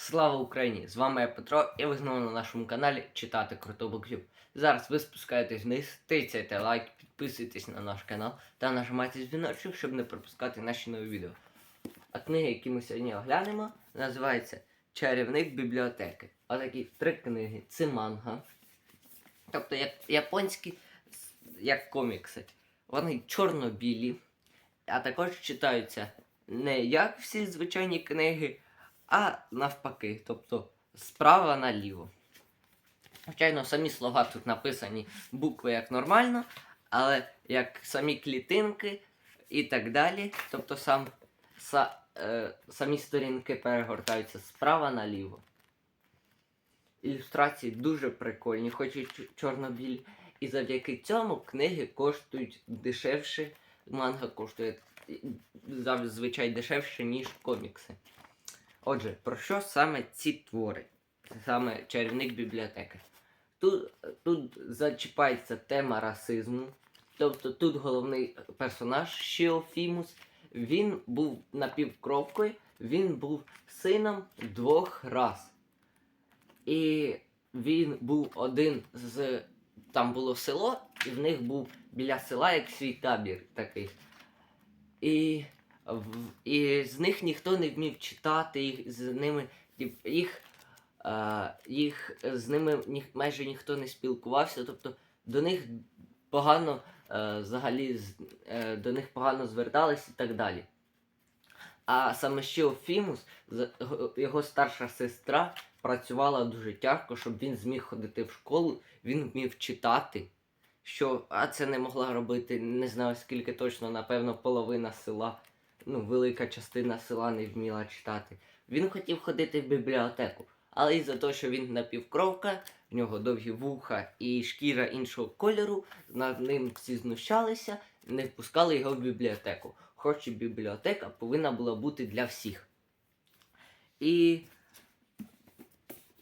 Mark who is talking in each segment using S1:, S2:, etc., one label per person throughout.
S1: Слава Україні! З вами я Петро, і ви знову на нашому каналі Читати Круто Буктюб. Зараз ви спускаєтесь вниз, тицяйте лайк, підписуйтесь на наш канал та нажимайте дзвіночок, щоб не пропускати наші нові відео. А книги, які ми сьогодні оглянемо, називаються Чарівник бібліотеки. Отакі три книги. Це манга. Тобто як японські, як комікси. Вони чорно-білі, а також читаються не як всі звичайні книги, а навпаки, тобто справа наліво. Звичайно, самі слова тут написані букви як нормально, але як самі клітинки і так далі. Тобто сам, са, е, самі сторінки перегортаються справа наліво. Ілюстрації дуже прикольні, хоч і чор- чорно-білі. І завдяки цьому книги коштують дешевше. Манга коштує зазвичай дешевше, ніж комікси. Отже, про що саме ці твори? Саме чарівник бібліотеки. Тут, тут зачіпається тема расизму. Тобто тут головний персонаж Шіофімус. Він був напівкровкою, він був сином двох рас. І він був один з. Там було село, і в них був біля села як свій табір такий. І, і з них ніхто не вмів читати, їх, з ними їх, е, їх з ними ні, майже ніхто не спілкувався, тобто до них погано е, взагалі е, до них погано звертались і так далі. А саме ще Фімус, його старша сестра, працювала дуже тяжко, щоб він зміг ходити в школу, він вмів читати. Що, а це не могла робити, не знаю скільки точно, напевно, половина села, ну, велика частина села не вміла читати. Він хотів ходити в бібліотеку, але із-за того, що він напівкровка, в нього довгі вуха і шкіра іншого кольору, над ним всі знущалися, не впускали його в бібліотеку. Хоч і бібліотека повинна була бути для всіх. І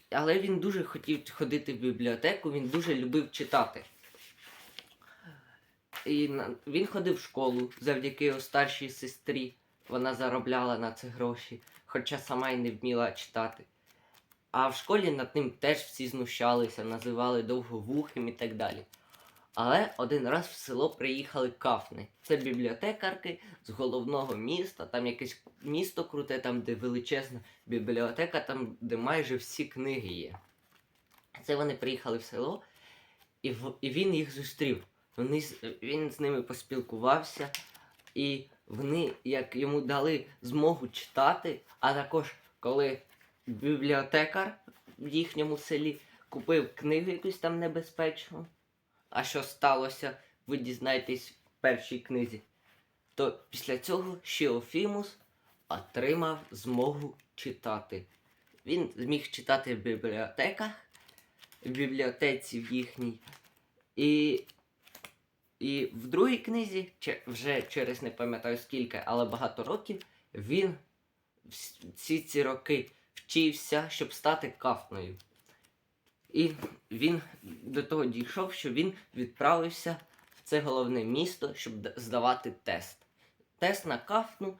S1: але він дуже хотів ходити в бібліотеку, він дуже любив читати. І він ходив в школу завдяки старшій сестрі. Вона заробляла на це гроші, хоча сама й не вміла читати. А в школі над ним теж всі знущалися, називали довговухим і так далі. Але один раз в село приїхали кафни. Це бібліотекарки з головного міста, там якесь місто круте, там де величезна бібліотека, там де майже всі книги є. Це вони приїхали в село, і він їх зустрів. Вони, він з ними поспілкувався, і вони, як йому дали змогу читати, а також коли бібліотекар в їхньому селі купив книгу якусь там небезпечну, а що сталося, ви дізнаєтесь в першій книзі, то після цього Шіофімус отримав змогу читати. Він зміг читати в бібліотеках, в бібліотеці в їхній. І, і в другій книзі, вже через не пам'ятаю скільки, але багато років, він всі ці роки вчився, щоб стати кафною. І він до того дійшов, що він відправився в це головне місто, щоб здавати тест. Тест на кафну,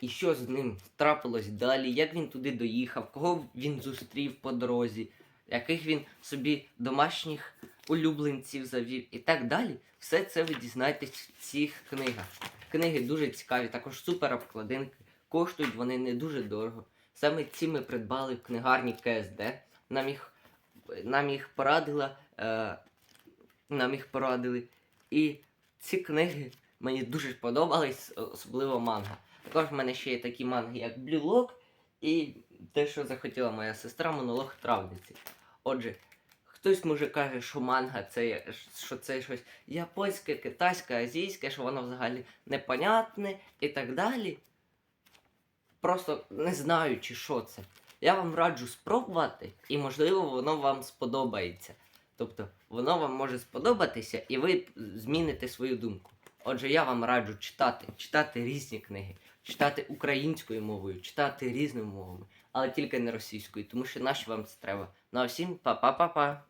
S1: і що з ним трапилось далі, як він туди доїхав, кого він зустрів по дорозі, яких він собі домашніх улюбленців завів і так далі. Все це ви дізнаєтесь в цих книгах. Книги дуже цікаві, також супер обкладинки. Коштують вони не дуже дорого. Саме ці ми придбали в книгарні КСД. Нам їх, нам їх порадила. Е, нам їх порадили. І ці книги мені дуже сподобались, особливо манга. Також в мене ще є такі манги, як Lock і те, що захотіла моя сестра, монолог травниці. Отже, хтось може каже, що манга це що це щось японське, китайське, азійське, що воно взагалі непонятне і так далі. Просто не знаючи, що це. Я вам раджу спробувати, і можливо воно вам сподобається. Тобто воно вам може сподобатися, і ви зміните свою думку. Отже, я вам раджу читати, читати різні книги, читати українською мовою, читати різними мовами, але тільки не російською, тому що наші вам це треба. Ну а всім па-па-па-па.